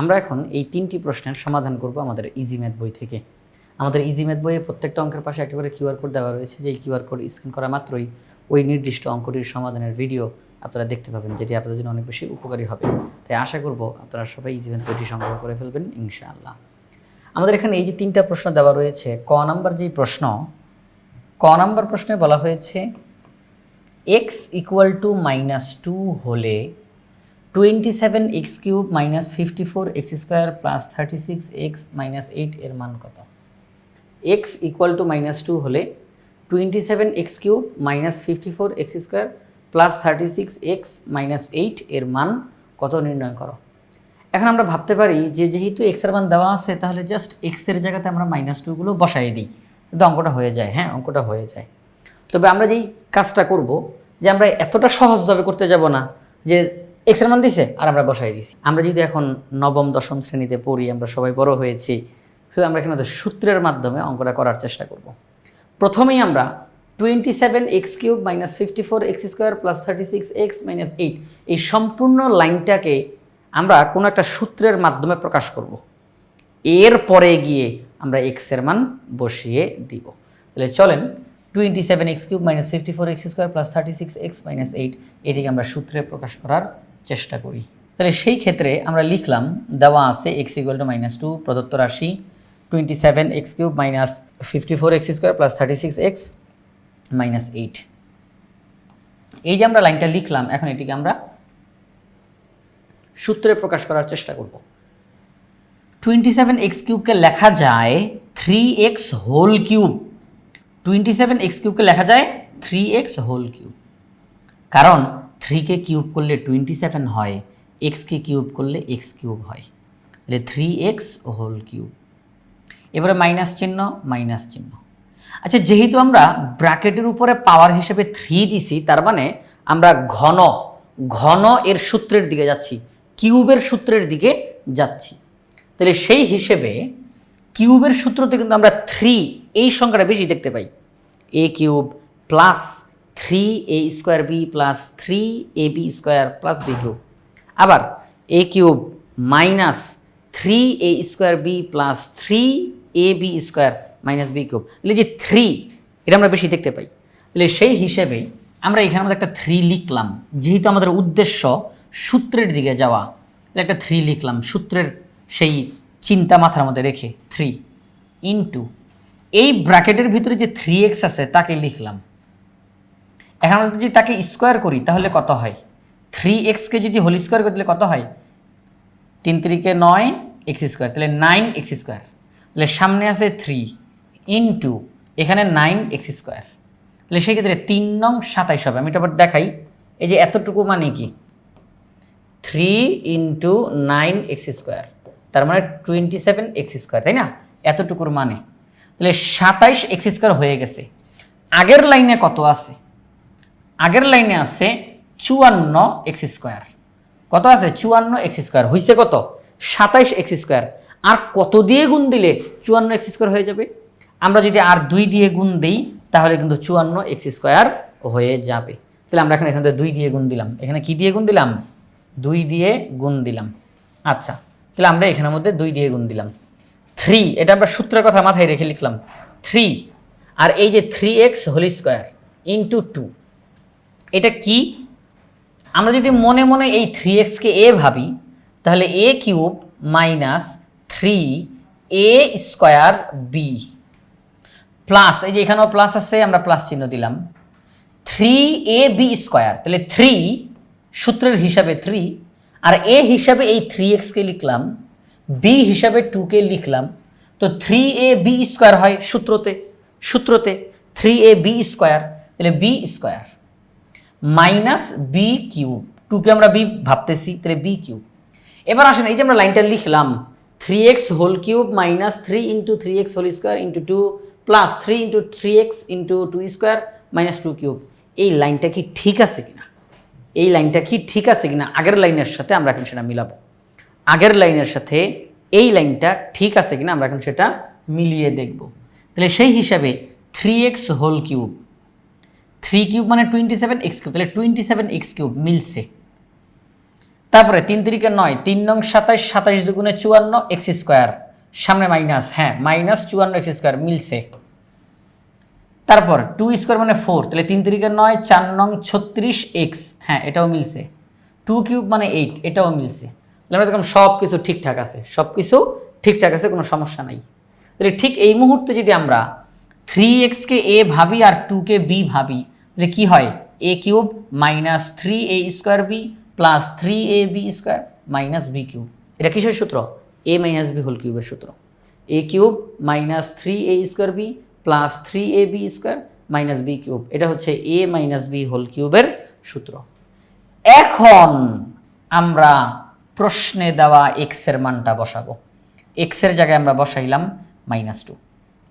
আমরা এখন এই তিনটি প্রশ্নের সমাধান করব আমাদের ইজি ম্যাথ বই থেকে। আমাদের ইজি ম্যাথ বইয়ে প্রত্যেকটা অঙ্কের পাশে একটা করে কিউআর কোড দেওয়া রয়েছে যে কিউআর কোড স্ক্যান করা মাত্রই ওই নির্দিষ্ট অঙ্কটির সমাধানের ভিডিও আপনারা দেখতে পাবেন, যেটি আপনাদের জন্য অনেক বেশি উপকারী হবে। তাই আশা করব আপনারা সবাই ইজি ম্যাথ বইটি সংগ্রহ করে ফেলবেন, ইনশাআল্লাহ। আমাদের এখানে এই যে তিনটা প্রশ্ন দেওয়া রয়েছে, ক নাম্বার যেই প্রশ্ন, ক নাম্বার প্রশ্নে বলা হয়েছে X equal to minus two হলে twenty seven X cube minus fifty four X square plus thirty six X minus eight এর মান কত? X equal to minus two হলে twenty seven X cube minus fifty four X square plus thirty six X minus eight এর মান কত নির্ণয় করো? এখন আমরা ভাবতে পারি যে যেহেতু এক্সের মান দেওয়া আছে, তাহলে জাস্ট এক্সের জায়গাতে আমরা মাইনাস টুগুলো বসাই দিই। কিন্তু অঙ্কটা হয়ে যায় হ্যাঁ অঙ্কটা হয়ে যায়। তবে আমরা যেই কাজটা করব, যে আমরা এতটা সহজভাবে করতে যাব না যে এক্সের মান দিছে, আর আমরা বসাই দিছি। আমরা যদি এখন নবম, দশম শ্রেণীতে পড়ি, আমরা সবাই বড় হয়েছি, শুধু আমরা এখানে সূত্রের মাধ্যমে অঙ্কটা করার চেষ্টা করব। প্রথমেই আমরা twenty seven X cube minus fifty four X square plus thirty six X minus eight এই সম্পূর্ণ লাইনটাকে আমরা কোনো একটা সূত্রের মাধ্যমে প্রকাশ করব। এর পরে গিয়ে আমরা এক্সের মান বসিয়ে দিব। তাহলে চলেন twenty seven X cube minus fifty four X square plus thirty six X minus eight এটিকে আমরা সূত্রে প্রকাশ করার চেষ্টা করি। তাহলে সেই ক্ষেত্রে আমরা লিখলাম, দেওয়া আছে X equal to minus two প্রদত্ত রাশি twenty seven X cube minus fifty four X square plus thirty six X minus eight এই যে আমরা লাইনটা লিখলাম, এখন এটিকে আমরা সূত্রে প্রকাশ করার চেষ্টা করব। টোয়েন্টি সেভেন এক্স কিউবকে লেখা যায় three x whole cube twenty seven x কিউবকে লেখা যায় থ্রি এক্স হোল কিউব কারণ থ্রিকে কিউব করলে টোয়েন্টি সেভেন হয় এক্সকে কিউব করলে এক্স কিউব হয়। তাহলে থ্রি এক্স হোল কিউব এবারে মাইনাস চিহ্ন মাইনাস চিহ্ন। আচ্ছা যেহেতু আমরা ব্র্যাকেটের উপরে পাওয়ার হিসেবে থ্রি দিছি, তার মানে আমরা ঘন ঘন এর সূত্রের দিকে যাচ্ছি কিউবের সূত্রের দিকে যাচ্ছি। তাহলে সেই হিসেবে কিউবের সূত্রতে কিন্তু আমরা থ্রি এই সংখ্যাটা বেশি দেখতে পাই। A cube plus three A square B plus three A B square plus B cube আবার A cube minus three A square B plus three A B square minus B cube তাহলে যে three এটা আমরা বেশি দেখতে পাই। তাহলে সেই হিসেবে আমরা এখানে আমাদের একটা থ্রি লিখলাম। যেহেতু আমাদের উদ্দেশ্য সূত্রের দিকে যাওয়া, তাহলে একটা থ্রি লিখলাম। সূত্রের সেই চিন্তা মাথার মধ্যে রেখে থ্রি ইন্টু এই ব্র্যাকেটের ভিতরে যে থ্রি এক্স আছে, তাকে লিখলাম। এখন আমরা যদি তাকে স্কোয়ার করি, তাহলে কত হয়? থ্রি এক্সকে যদি হোল স্কোয়ার করে দিলে কত হয়? তিন তিরিকে নয় এক্স স্কোয়ার তাহলে নাইন এক্স স্কোয়ার তাহলে সামনে আছে থ্রি ইন্টু এখানে নাইন এক্স স্কোয়ার তাহলে সেক্ষেত্রে তিন নং সাতাইশ হবে। আমি এটা আবার দেখাই। এই যে এতটুকু মানে কি? Three into nine X square তার মানে টোয়েন্টি সেভেন এক্স স্কোয়ার তাই না? এতটুকুর মানে। তাহলে সাতাইশ এক্স স্কোয়ার হয়ে গেছে। আগের লাইনে কত আছে? আগের লাইনে আছে চুয়ান্ন এক্স স্কোয়ার। কত আছে? চুয়ান্ন এক্স স্কোয়ার। হয়েছে কত? সাতাইশ এক্স স্কোয়ার। আর কত দিয়ে গুণ দিলে চুয়ান্ন এক্স স্কোয়ার হয়ে যাবে? আমরা যদি আর দুই দিয়ে গুণ দিই, তাহলে কিন্তু চুয়ান্ন এক্স স্কোয়ার হয়ে যাবে। তাহলে আমরা এখানে এখানে দুই দিয়ে গুণ দিলাম। এখানে কি দিয়ে গুণ দিলাম? দুই দিয়ে গুণ দিলাম। আচ্ছা তাহলে আমরা এখানের মধ্যে দুই দিয়ে গুণ দিলাম। থ্রি, এটা আমরা সূত্রের কথা মাথায় রেখে লিখলাম। থ্রি, আর এই যে three X whole square into two. এটা কি? আমরা যদি মনে মনে এই থ্রি এক্সকে এ ভাবি, তাহলে A cube minus three A square B plus, এই যে এখানেও প্লাস আছে, আমরা প্লাস চিহ্ন দিলাম। থ্রি এ বি স্কোয়ার, তাহলে থ্রি সূত্রের হিসাবে থ্রি আর এ হিসাবে এই থ্রি এক্সকে লিখলাম বি হিসাবে টুকে লিখলাম, তো থ্রি এ বি স্কোয়ার হয় সূত্রতে সূত্রতে থ্রি এ বি স্কোয়ার, তাহলে B square. Minus B cube. টুকে আমরা বি ভাবতেছি, তাহলে বি কিউব। এবার আসেন, এই যে আমরা লাইনটা লিখলাম three X whole cube minus three into three X whole square into two plus three into three X into two square minus two cube এই লাইনটা কি ঠিক আছে কিনা? এই লাইনটা কি ঠিক আছে কিনা? আগের লাইনের সাথে আমরা এখন সেটা মিলাবো। আগের লাইনের সাথে এই লাইনটা ঠিক আছে কিনা? আমরা এখন সেটা মিলিয়ে দেখব। তাহলে সেই হিসাবে three X whole cube three cube মানে টোয়েন্টি সেভেন এক্স কিউব তাহলে টোয়েন্টি সেভেন এক্স কিউব মিলছে। তারপরে তিন তিরিকে নয়, তিন নং সাতাইশ সাতাইশ দুগুণে চুয়ান্ন এক্স স্কোয়ার সামনে মাইনাস হ্যাঁ মাইনাস চুয়ান্ন এক্স স্কোয়ার মিলছে। তারপর টু স্কোয়ার মানে ফোর তাহলে তিন তিরিকে নয়, চার নং ছত্রিশ এক্স হ্যাঁ এটাও মিলছে। টু কিউব মানে এইট এটাও মিলছে। তাহলে আমরা দেখলাম সব কিছু ঠিকঠাক আছে সব কিছু ঠিকঠাক আছে, কোনো সমস্যা নাই। তাহলে ঠিক এই মুহূর্তে যদি আমরা থ্রি এক্সকে এ ভাবি আর টুকে বি ভাবি। তাহলে কী হয়? A cube minus three A square B plus three A B square minus B cube এটা কিসের সূত্র? এ মাইনাস বি হোল কিউবের সূত্র। A cube minus three A square B plus three A B square minus B cube এটা হচ্ছে এ minus B whole কিউবের সূত্র। এখন আমরা প্রশ্নে দেওয়া এক্সের মানটা বসাবো। এক্সের জায়গায় আমরা বসাইলাম মাইনাস টু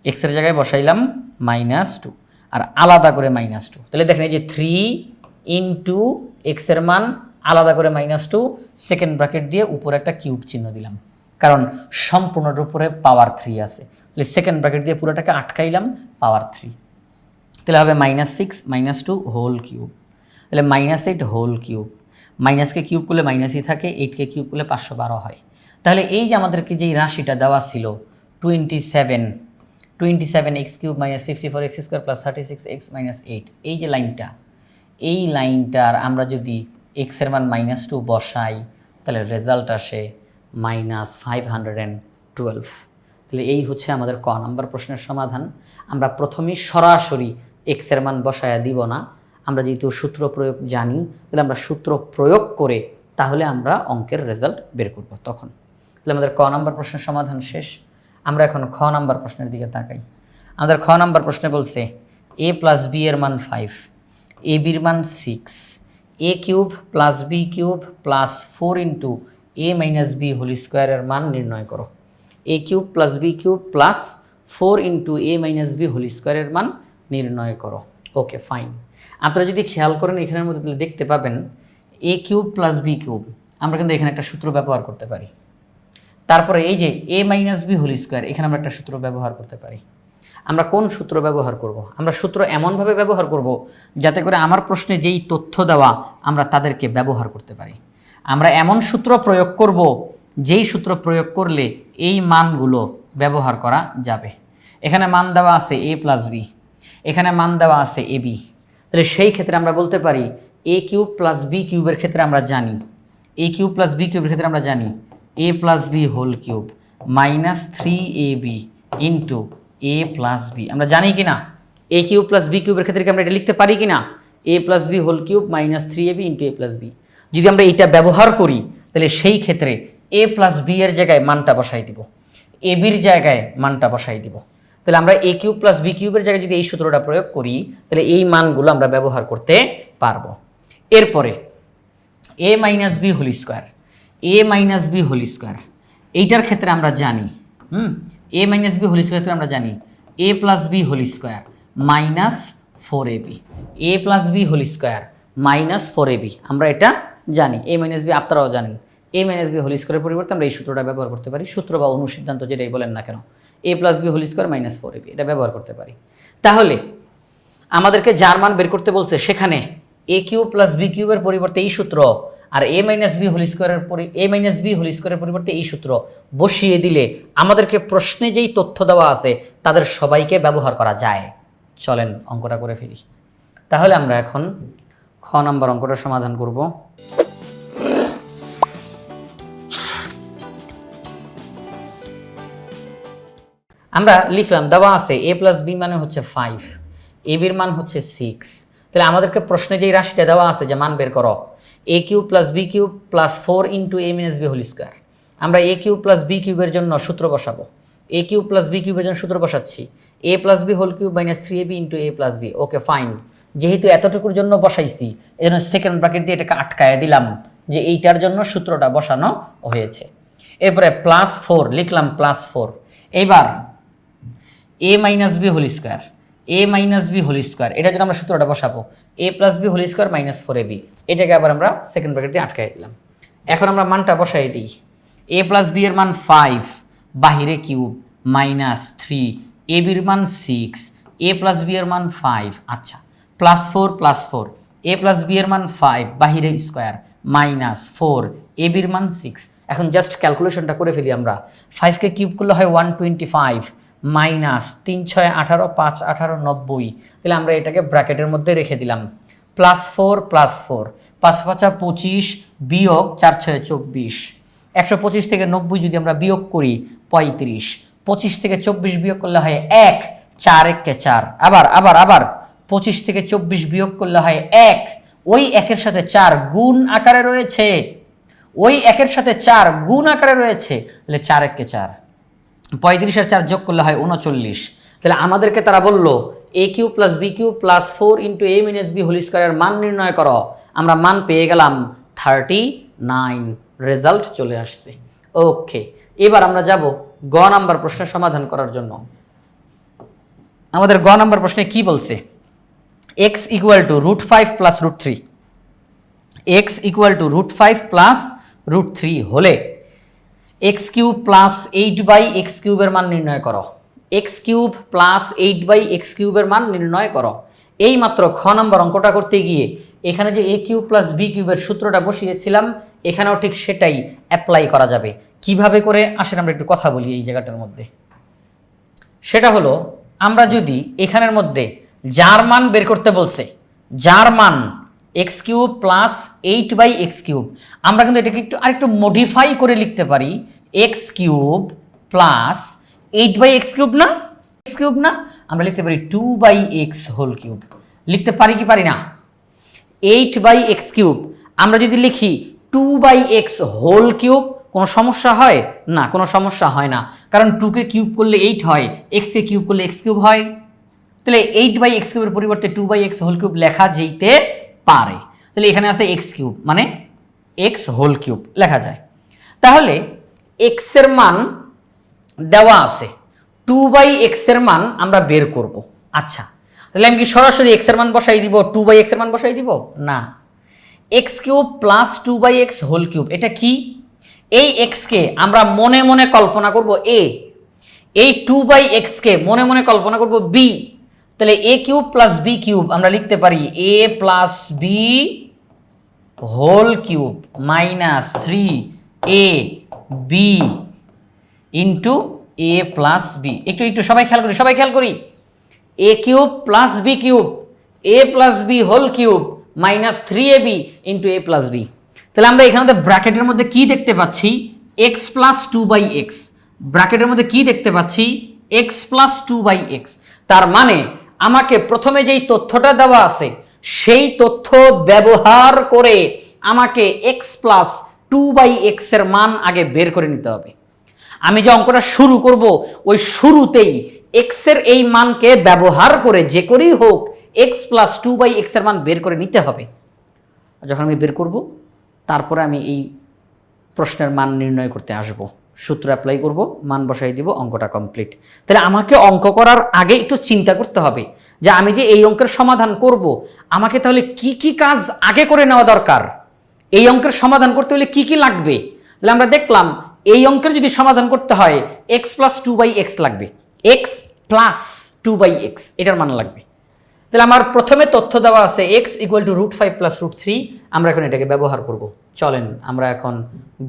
এক্সের জায়গায় বসাইলাম মাইনাস টু আর আলাদা করে মাইনাস টু তাহলে দেখেন এই যে থ্রি ইন্টু এক্সের মান আলাদা করে মাইনাস টু সেকেন্ড ব্র্যাকেট দিয়ে উপরে একটা কিউব চিহ্ন দিলাম। কারণ সম্পূর্ণটার উপরে পাওয়ার থ্রি আছে। তাহলে সেকেন্ড ব্র্যাকেট দিয়ে পুরোটাকে আটকাইলাম পাওয়ার থ্রি তাহলে হবে minus six minus two whole cube তাহলে মাইনাস এইট হোল কিউব মাইনাসকে কিউব করলে মাইনাসই থাকে এইটকে কিউব করলে পাঁচশো বারো হয়। তাহলে এই যে আমাদেরকে যেই রাশিটা দেওয়া ছিল twenty seven twenty seven X cube minus fifty four X square plus thirty six X minus eight এই যে লাইনটা, এই লাইনটার আমরা যদি এক্সের মান মাইনাস টু বসাই, তাহলে রেজাল্ট আসে minus five hundred and twelve তাহলে এই হচ্ছে আমাদের ক নাম্বার প্রশ্নের সমাধান। আমরা প্রথমেই সরাসরি এক্সের মান বসায়া দিব না। আমরা যেহেতু সূত্র প্রয়োগ জানি, তাহলে আমরা সূত্র প্রয়োগ করে তাহলে আমরা অঙ্কের রেজাল্ট বের করব তখন। তাহলে আমাদের ক নাম্বার প্রশ্নের সমাধান শেষ। আমরা এখন খ নাম্বার প্রশ্নের দিকে তাকাই। আমাদের খ নাম্বার প্রশ্নে বলছে এ প্লাস বি এর মান ফাইভ এ বির মান six A cube plus B cube plus four into A minus B whole স্কোয়ারের মান নির্ণয় করো। A cube plus B cube plus four into A minus B whole স্কোয়ারের মান নির্ণয় করো। ওকে ফাইন আপনারা যদি খেয়াল করেন এখানের মধ্যে দেখতে পাবেন A cube plus B cube আমরা কিন্তু এখানে একটা সূত্র ব্যবহার করতে পারি। তারপরে এই যে A minus B whole square এখানে আমরা একটা সূত্র ব্যবহার করতে পারি। আমরা কোন সূত্র ব্যবহার করব। আমরা সূত্র এমনভাবে ব্যবহার করব যাতে করে আমার প্রশ্নে যেই তথ্য দেওয়া আমরা তাদেরকে ব্যবহার করতে পারি। আমরা এমন সূত্র প্রয়োগ করব, যেই সূত্র প্রয়োগ করলে এই মানগুলো ব্যবহার করা যাবে। এখানে মান দেওয়া আছে এ প্লাস বি এখানে মান দেওয়া আছে এ বি তাহলে সেই ক্ষেত্রে আমরা বলতে পারি এ কিউব প্লাস বি কিউবের ক্ষেত্রে আমরা জানি। এ কিউব প্লাস বি কিউবের ক্ষেত্রে আমরা জানি A plus B whole cube minus three A B into A plus B আমরা জানি কি না এ কিউব প্লাস বি কিউবের ক্ষেত্রে কি আমরা এটা লিখতে পারি কি না A plus B whole cube minus three A B into A plus B যদি আমরা এটা ব্যবহার করি, তাহলে সেই ক্ষেত্রে এ প্লাস বি এর জায়গায় মানটা বসাই দিব। এ বির জায়গায় মানটা বসাই দিব। তাহলে আমরা এ কিউব প্লাস বি কিউবের জায়গায় যদি এই সূত্রটা প্রয়োগ করি, তাহলে এই মানগুলো আমরা ব্যবহার করতে পারব। এরপরে A minus B whole square A minus B whole square এইটার ক্ষেত্রে আমরা জানি, হুম? A minus B whole square ক্ষেত্রে আমরা জানি A plus B whole square minus four A B A plus B whole square minus four A B আমরা এটা জানি। এ মাইনাস বি আপনারাও জানেন। এ মাইনাস বি হোল স্কোয়ারের পরিবর্তে আমরা এই সূত্রটা ব্যবহার করতে পারি। সূত্র বা অনুসিদ্ধান্ত যেটাই বলেন না কেন A plus B whole square minus four A B এটা ব্যবহার করতে পারি। তাহলে আমাদেরকে যার মান বের করতে বলছে সেখানে এ কিউ প্লাস বি কিউবের পরিবর্তে এই সূত্র আর এ মাইনাস বি হোল স্কোয়ারের পরি এ মাইনাস বি হোল স্কোয়ারের পরিবর্তে এই সূত্র বসিয়ে দিলে আমাদেরকে প্রশ্নে যেই তথ্য দেওয়া আছে তাদের সবাইকে ব্যবহার করা যায়। চলেন অঙ্কটা করে ফেলি। তাহলে আমরা এখন খ নম্বর অঙ্কটা সমাধান করব। আমরা লিখলাম, দেওয়া আছে এ প্লাস বি মানে হচ্ছে ফাইভ এ বির মান হচ্ছে সিক্স তাহলে আমাদেরকে প্রশ্নে যেই রাশিটা দেওয়া আছে যে মান বের করো A cube plus B cube plus four into A minus B whole square আমরা এ কিউব প্লাস বি কিউবের জন্য সূত্র বসাবো। এ কিউব প্লাস বি কিউবের জন্য সূত্র বসাচ্ছি। A plus B whole cube minus three A B into A plus B okay fine যেহেতু এতটুকুর জন্য বসাইছি এই জন্য সেকেন্ড ব্র্যাকেট দিয়ে এটাকে আটকায় দিলাম যে এইটার জন্য সূত্রটা বসানো হয়েছে। এরপরে প্লাস ফোর লিখলাম প্লাস ফোর এইবার A minus B whole square A minus B whole square এটার জন্য আমরা সূত্রটা বসাবো। A plus B whole square minus four A B এটাকে আবার আমরা সেকেন্ড ব্র্যাকেট দিয়ে আটকাই দিলাম। এখন আমরা মানটা বসাই দিই। এ প্লাস বি এর মান ফাইভ বাহিরে কিউব মাইনাস থ্রি এ বির মান সিক্স এ প্লাস বি এর মান ফাইভ আচ্ছা plus four plus four A plus B এর মান ফাইভ বাহিরে স্কোয়ার মাইনাস ফোর এ বির মান সিক্স এখন জাস্ট ক্যালকুলেশনটা করে ফেলি আমরা। ফাইভকে কিউব করলে হয় ওয়ান টোয়েন্টি ফাইভ মাইনাস তিন ছয় আঠারো, পাঁচ আঠারো, নব্বই। তাহলে আমরা এটাকে ব্র্যাকেটের মধ্যে রেখে দিলাম। Plus four plus four. পাঁচ পাঁচা পঁচিশ, বিয়োগ চার ছয় চব্বিশ। একশো পঁচিশ থেকে নব্বই যদি আমরা বিয়োগ করি, পঁয়ত্রিশ। পঁচিশ থেকে চব্বিশ বিয়োগ করলে হয় এক, চার এককে চার। আবার আবার আবার। পঁচিশ থেকে চব্বিশ বিয়োগ করলে হয় এক। ওই একের সাথে চার গুণ আকারে রয়েছে। ওই একের সাথে চার গুণ আকারে রয়েছে। তাহলে চার এককে চার। পঁয়ত্রিশ আর চার যোগ করলে হয় উনচল্লিশ। তাহলে আমাদেরকে তারা বলল A cube plus B cube plus four into A minus B whole স্কোয়ারের মান নির্ণয় করো। আমরা মান পেয়ে গেলাম থার্টি নাইন রেজাল্ট চলে আসছে। ওকে এবার আমরা যাব গ নাম্বার প্রশ্নের সমাধান করার জন্য। আমাদের গ নাম্বার প্রশ্নে কি বলছে? X equal to root five plus root three X equal to root five plus root three হলে X cube plus eight by X কিউবের মান নির্ণয় করো। X cube plus eight by X কিউবের মান নির্ণয় করো। এই মাত্র খ নম্বর অঙ্কটা করতে গিয়ে এখানে যে এ কিউব প্লাস বি কিউবের সূত্রটা বসিয়েছিলাম, এখানেও ঠিক সেটাই অ্যাপ্লাই করা যাবে। কীভাবে করে? আসেন আমরা একটু কথা বলি এই জায়গাটার মধ্যে। সেটা হলো, আমরা যদি এখানের মধ্যে যার মান বের করতে বলছে, যার মান X cube plus eight by X cube আমরা কিন্তু এটাকে একটু আরেকটু মডিফাই করে লিখতে পারি। X cube plus eight by X cube না? এক্স কিউব না? আমরা লিখতে পারি two by X whole cube লিখতে পারি কি পারি না? এইট বাই এক্স কিউব আমরা যদি লিখি two by X whole cube কোনো সমস্যা হয়? না, কোনো সমস্যা হয় না। কারণ টুকে কিউব করলে এইট হয় এক্সকে কিউব করলে এক্স কিউব হয়। তাহলে এইট বাই এক্স কিউবের পরিবর্তে two by X whole cube লেখা যেতে পারে। তাহলে এখানে আছে এক্স কিউব মানে এক্স হোল কিউব, লেখা যায়। তাহলে এক্সের মান দেওয়া আছে। টু বাই এক্সের মান আমরা বের করব। আচ্ছা তাহলে আমি কি সরাসরি এক্সের মান বসাই দিব? টু বাই এক্সের মান বসাই দিব? না। X cube plus two by X whole cube, এটা কি? এই এক্সকে আমরা মনে মনে কল্পনা করব এ। এই টু বাই এক্সকে মনে মনে কল্পনা করব বি। তাহলে A cube plus B cube আমরা লিখতে পারি A plus B whole cube minus three A B into A plus B একটু একটু সবাই খেয়াল করি, সবাই খেয়াল করি। A cube plus B cube A plus B whole cube minus three A B into A plus B তাহলে আমরা এখানে ব্র্যাকেটের মধ্যে কি দেখতে পাচ্ছি? X plus two by X ব্র্যাকেটের মধ্যে কি দেখতে পাচ্ছি? X plus two by X তার মানে আমাকে প্রথমে যেই তথ্যটা দেওয়া আছে, সেই তথ্য ব্যবহার করে আমাকে এক্স প্লাস টু বাই এক্সের মান আগে বের করে নিতে হবে। আমি যে অঙ্কটা শুরু করব, ওই শুরুতেই এক্সের এই মানকে ব্যবহার করে যে করেই হোক এক্স প্লাস টু বাই এক্সের মান বের করে নিতে হবে। যখন আমি বের করব, তারপরে আমি এই প্রশ্নের মান নির্ণয় করতে আসব। সূত্র অ্যাপ্লাই করব, মান বসাই দিব, অঙ্কটা কমপ্লিট তাহলে আমাকে অঙ্ক করার আগে একটু চিন্তা করতে হবে যে আমি যে এই অঙ্কের সমাধান করব, আমাকে তাহলে কি কি কাজ আগে করে নেওয়া দরকার? এই অঙ্কের সমাধান করতে হলে কি কি লাগবে? তাহলে আমরা দেখলাম, এই অঙ্কের যদি সমাধান করতে হয় X plus two by X লাগবে। X plus two by X এটার মান লাগবে। তাহলে আমার প্রথমে তথ্য দেওয়া আছে X equal to root five plus root three আমরা এখন এটাকে ব্যবহার করব। চলেন আমরা এখন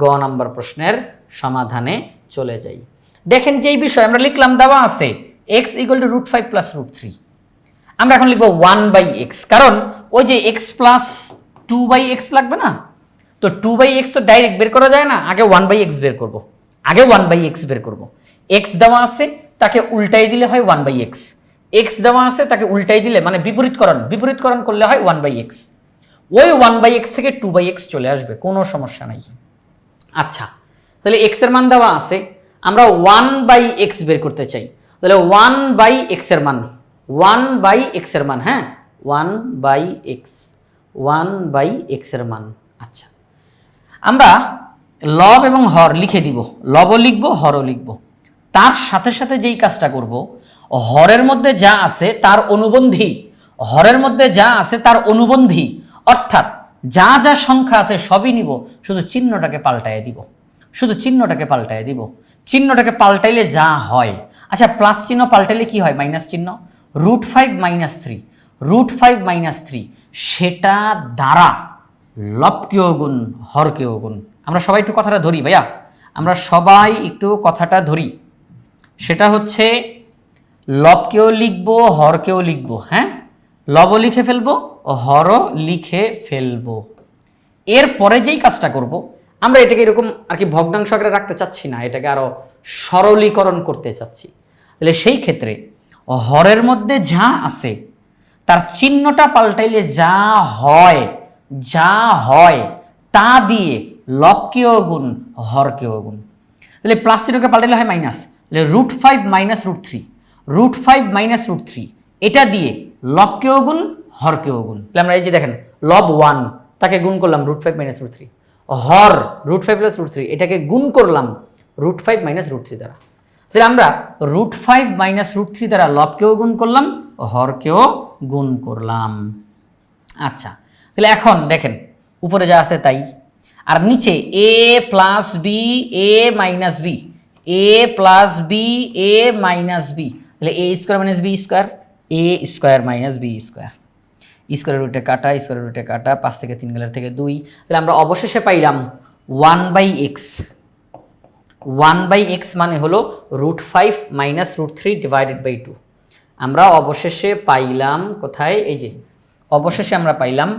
গ নাম্বার প্রশ্নের সমাধানে চলে যাই। দেখেন যেই বিষয় আমরা লিখলাম দেওয়া আছে X equal to root five plus root three আমরা এখন লিখব ওয়ান বাই এক্স কারণ ওই যে X plus two by X লাগবে না? তো টু বাই এক্স তো ডাইরেক্ট বের করা যায় না, আগে ওয়ান বাই এক্স বের করব। আগে ওয়ান বাই এক্স বের করব। এক্স দেওয়া আছে, তাকে উল্টাই দিলে হয় ওয়ান বাই এক্স এক্স দেওয়া আছে, তাকে উল্টাই দিলে মানে বিপরীতকরণ বিপরীতকরণ করলে হয় ওয়ান বাই এক্স ওই ওয়ান বাই এক্স থেকে টু বাই এক্স চলে আসবে, কোনো সমস্যা নাই। আচ্ছা তাহলে এক্সের মান দেওয়া আছে, আমরা ওয়ান বাই এক্স বের করতে চাই। তাহলে ওয়ান বাই এক্সের মান ওয়ান বাই এক্সের মান হ্যাঁ? One by X one by এক্সের মান। আচ্ছা আমরা লব এবং হর লিখে দিব, লবও লিখব, হরও লিখব। তার সাথে সাথে যেই কাজটা করব, হরের মধ্যে যা আছে তার অনুবন্ধী, হরের মধ্যে যা আছে তার অনুবন্ধী অর্থাৎ যা যা সংখ্যা আছে সবই নিব, শুধু চিহ্নটাকে পাল্টায় দিব। শুধু চিহ্নটাকে পাল্টায় দিব। চিহ্নটাকে পাল্টাইলে যা হয়। আচ্ছা প্লাস চিহ্ন পাল্টাইলে কি হয়? মাইনাস চিহ্ন। Root five minus three root five minus three সেটা দ্বারা লব লবকেও গুণ হর হরকেও গুণ। আমরা সবাই একটু কথাটা ধরি ভাইয়া। আমরা সবাই একটু কথাটা ধরি। সেটা হচ্ছে লবকেও লিখব, হরকেও লিখব হ্যাঁ? লবও লিখে ফেলব ও হরও লিখে ফেলব। এরপরে যেই কাজটা করব, আমরা এটাকে এরকম আর কি ভগ্নাংশ আকারে রাখতে চাচ্ছি না, এটাকে আরও সরলীকরণ করতে চাচ্ছি। তাহলে সেই ক্ষেত্রে হরের মধ্যে যা আছে, তার চিহ্নটা পাল্টাইলে যা হয় যা হয়, তা দিয়ে লবকেও গুণ, হরকেও গুণ। তাহলে প্লাস চিহ্নকে পাল্টাইলে হয় মাইনাস তাহলে root five minus root three root five minus root three এটা দিয়ে লবকেও গুণ হরকেও গুণ তাহলে আমরা এই যে দেখেন, লব ওয়ান তাকে গুণ করলাম root five minus root three হর root five plus root three এটাকে গুণ করলাম root five minus root three দ্বারা। তাহলে আমরা root five minus root three দ্বারা লবকেও গুণ করলাম, হরকেও গুণ করলাম। আচ্ছা তাহলে এখন দেখেন, উপরে যা আছে তাই। আর নিচে A plus B A minus B A plus B A minus B তাহলে A square minus B square A square minus B square square রুটে কাটা স্কোয়ার রুটে কাটা, পাঁচ থেকে তিন গেলার থেকে দুই। তাহলে আমরা অবশেষে পাইলাম one by X one by X মানে হলো root five minus root three divided by two আমরা অবশেষে পাইলাম কোথায়? এই যে, অবশেষে আমরা পাইলাম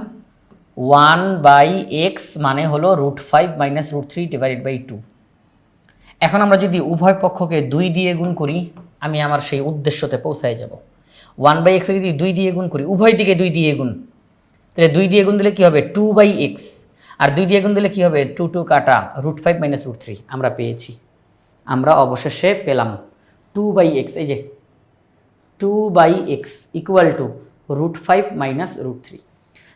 ওয়ান বাই এক্স মানে হলো root five minus root three divided by two এখন আমরা যদি উভয় পক্ষকে দুই দিয়ে গুণ করি, আমি আমার সেই উদ্দেশ্যতে পৌঁছায় যাব। ওয়ান বাই এক্সে যদি দুই দিয়ে গুণ করি, উভয় দিকে দুই দিয়ে গুণ, তাহলে দুই দিয়ে গুণ দিলে কী হবে? Two by x. আর দুই দিয়ে গুণ দিলে কী হবে? টু টু কাটা root five minus root three. আমরা পেয়েছি। আমরা অবশেষে পেলাম টু বাই এক্স। এই যে, two by X equal to root five minus root three.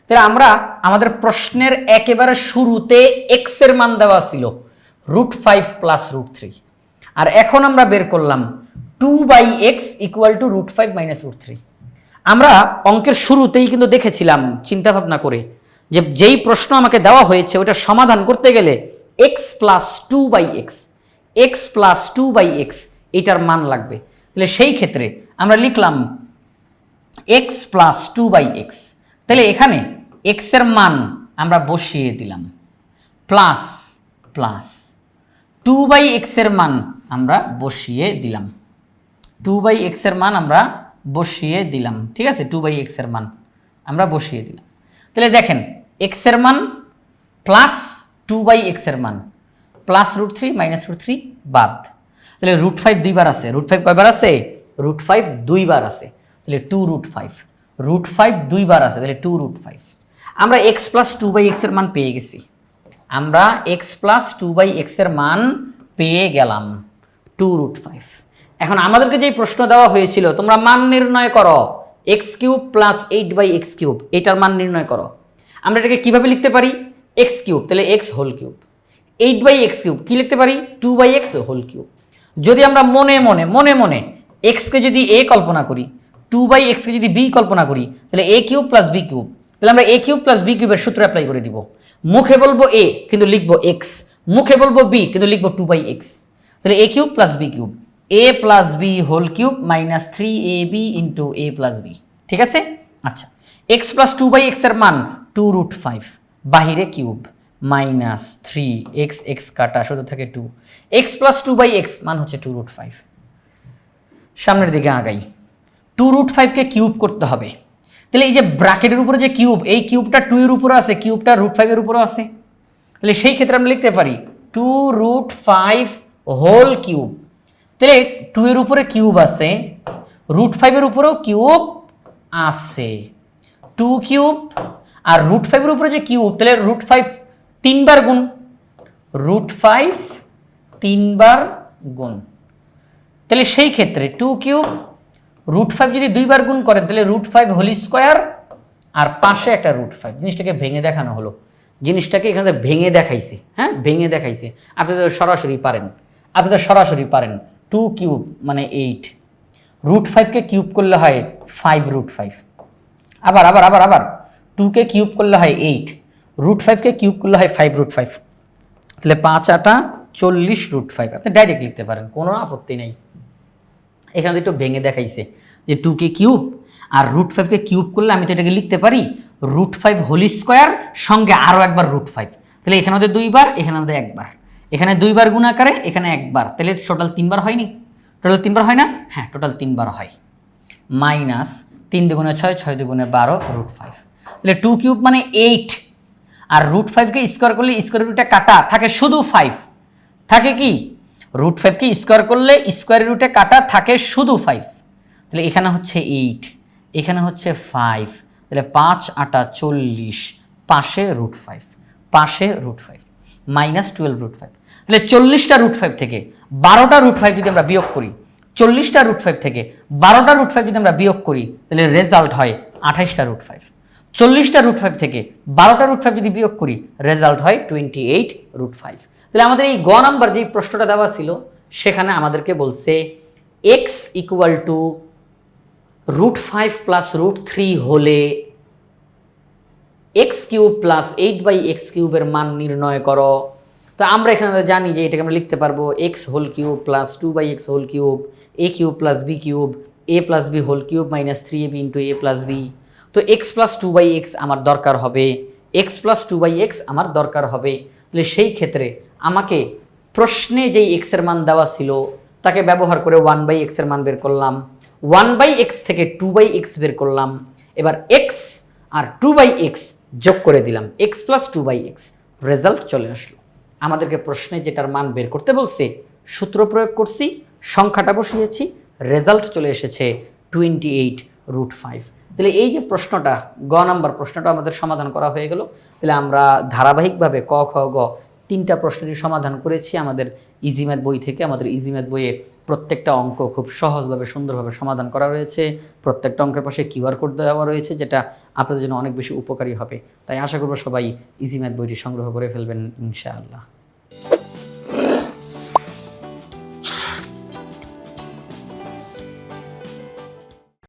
তাহলে আমরা আমাদের প্রশ্নের একেবারে শুরুতে এক্সের মান দেওয়া ছিল root five plus root three. আর এখন আমরা বের করলাম two by X equal to root five minus root three আমরা অঙ্কের শুরুতেই কিন্তু দেখেছিলাম চিন্তা ভাবনা করে যে যেই প্রশ্ন আমাকে দেওয়া হয়েছে ওটা সমাধান করতে গেলে X plus two by X X plus two by X এটার মান লাগবে। তাহলে সেই ক্ষেত্রে আমরা লিখলাম X plus two by X তাহলে এখানে এক্সের মান আমরা বসিয়ে দিলাম। প্লাস প্লাস টু বাই এক্সের মান আমরা বসিয়ে দিলাম। টু বাই এক্সের মান আমরা বসিয়ে দিলাম। ঠিক আছে? টু বাই এক্সের মান আমরা বসিয়ে দিলাম। তাহলে দেখেন এক্সের মান প্লাস টু বাই এক্সের মান plus root three minus root three বাদ। তাহলে রুট ফাইভ দুইবার আছে। রুট ফাইভ কয়বার আছে? রুট ফাইভ দুইবার আছে। তাহলে two root five root five দুইবার আছে। তাহলে টু রুট ফাইভ আমরা এক্স প্লাস টু বাই এক্সের মান পেয়ে গেছি। আমরা এক্স প্লাস টু বাই এক্সের মান পেয়ে গেলাম। টু রুট ফাইভ এখন আমাদেরকে যেই প্রশ্ন দেওয়া হয়েছিল, তোমরা মান নির্ণয় করো X cube plus eight by X cube, এটার মান নির্ণয় করো। আমরা এটাকে কীভাবে লিখতে পারি? এক্স কিউব, তাহলে X whole cube. Eight by X cube, কী লিখতে পারি? Two by X whole cube. যদি আমরা মনে মনে মনে মনে এক্সকে যদি এ কল্পনা করি টু বাই এক্সকে যদি বি কল্পনা করি, তাহলে A cube plus B cube. তাহলে আমরা এ কিউব প্লাস বি কিউবের সূত্র অ্যাপ্লাই করে দিব। মুখে বলব এ কিন্তু লিখব এক্স মুখে বলব বি কিন্তু লিখব টু বাই এক্স তাহলে A cube plus B cube. A plus B whole cube minus three A B into A plus B ঠিক আছে? আচ্ছা। এক্স প্লাস টু বাই এক্সের মান টু রুট ফাইভ বাহিরে cube minus three X X কাটা শুধু থাকে two X plus two by X মান হচ্ছে টু রুট ফাইভ সামনের দিকে আগাই। টু রুট ফাইভকে কিউব করতে হবে। তাহলে এই যে ব্র্যাকেটের উপরে যে কিউব এই কিউবটা টু এর উপরে আছে কিউবটা রুট ফাইভের উপরেও আছে। তাহলে সেই ক্ষেত্রে আমরা লিখতে পারি two root five whole cube তাহলে টু এর উপরে কিউব আছে রুট ফাইভের উপরেও কিউব আছে। টু কিউব আর রুট ফাইভের উপরে যে কিউব তাহলে রুট ফাইভ তিনবার গুণ। রুট ফাইভ তিনবার গুণ। তাহলে সেই ক্ষেত্রে টু কিউব রুট ফাইভ যদি দুইবার গুণ করেন, তাহলে রুট ফাইভ হোল স্কোয়ার আর পাশে একটা রুট ফাইভ জিনিসটাকে ভেঙে দেখানো হলো। জিনিসটাকে এখানে ভেঙে দেখাইছে হ্যাঁ? ভেঙে দেখাইছে। আপনি তো সরাসরি পারেন। আপনি তো সরাসরি পারেন। টু কিউব মানে এইট রুট ফাইভকে কিউব করলে হয় ফাইভ রুট ফাইভ আবার আবার আবার আবার। টুকে কিউব করলে হয় এইট রুট ফাইভকে কিউব করলে হয় ফাইভ রুট ফাইভ তাহলে পাঁচ আটা চল্লিশ রুট ফাইভ আপনি ডাইরেক্ট লিখতে পারেন, কোনো আপত্তি নেই। এখানে একটু ভেঙে দেখাইছে যে টু কে কিউব আর রুট ফাইভকে কিউব করলে আমি তো এটাকে লিখতে পারি রুট ফাইভ হোল স্কোয়ার সঙ্গে আরও একবার রুট ফাইভ তাহলে এখানে আমাদের দুইবার, এখানে আমাদের একবার। এখানে দুইবার গুণাকারে এখানে একবার। তাহলে টোটাল তিনবার হয়নি? টোটাল তিনবার হয় না? হ্যাঁ টোটাল তিনবার হয়। মাইনাস তিন দুগুণে ছয় ছয় দুগুণে বারো রুট ফাইভ তাহলে টু কিউব মানে এইট আর রুট ফাইভকে স্কোয়ার করলে স্কোয়ার রুটে কাটা, থাকে শুধু ফাইভ থাকে কি? রুট ফাইভকে স্কোয়ার করলে স্কোয়ার রুটে কাটা, থাকে শুধু ফাইভ তাহলে এখানে হচ্ছে এইট এখানে হচ্ছে ফাইভ তাহলে পাঁচ, আটা, চল্লিশ পাশে রুট ফাইভ পাশে root five minus twelve root five তাহলে চল্লিশটা রুট ফাইভ থেকে বারোটা রুট ফাইভ যদি আমরা বিয়োগ করি, চল্লিশটা রুট ফাইভ থেকে বারোটা রুট ফাইভ যদি আমরা বিয়োগ করি, তাহলে রেজাল্ট হয় আঠাইশটা রুট ফাইভ চল্লিশটা রুট ফাইভ থেকে বারোটা রুট ফাইভ যদি বিয়োগ করি রেজাল্ট হয় টোয়েন্টি এইট রুট ফাইভ তাহলে আমাদের এই গ নাম্বার যেই প্রশ্নটা দেওয়া ছিল, সেখানে আমাদেরকে বলছে X equal to root five plus root three হলে X cube plus eight by X কিউবের মান নির্ণয় করো। তো আমরা এখানে জানি যে এটাকে আমরা লিখতে পারব X whole cube plus two by X whole cube A cube plus B cube A plus B whole cube minus three A B into A plus B তো X plus two by X আমার দরকার হবে X plus two by X আমার দরকার হবে। তাহলে সেই ক্ষেত্রে আমাকে প্রশ্নে যেই এক্সের মান দেওয়া ছিল, তাকে ব্যবহার করে ওয়ান বাই এক্সের মান বের করলাম। ওয়ান বাই এক্স থেকে টু বাই এক্স বের করলাম। এবার এক্স আর টু বাই এক্স যোগ করে দিলাম। X plus two by X result চলে আসলো। আমাদেরকে প্রশ্নে যেটার মান বের করতে বলছে, সূত্র প্রয়োগ করছি, সংখ্যাটা বসিয়েছি রেজাল্ট চলে এসেছে টোয়েন্টি এইট রুট ফাইভ তাহলে এই যে প্রশ্নটা, গ নাম্বার প্রশ্নটা আমাদের সমাধান করা হয়ে গেল। তাহলে আমরা ধারাবাহিকভাবে ক, খ, গ তিনটা প্রশ্নেরই সমাধান করেছি আমাদের ইজিম্যাথ বই থেকে। আমাদের ইজিম্যাথ বইয়ে প্রত্যেকটা অঙ্ক খুব সহজভাবে, সুন্দরভাবে সমাধান করা রয়েছে। প্রত্যেকটা অঙ্কের পাশে কিউআর কোড দেওয়া রয়েছে, যেটা আপনাদের জন্য অনেক বেশি উপকারী হবে। তাই আশা করব সবাই ইজিম্যাথ বইটি সংগ্রহ করে ফেলবেন ইনশাআল্লাহ। you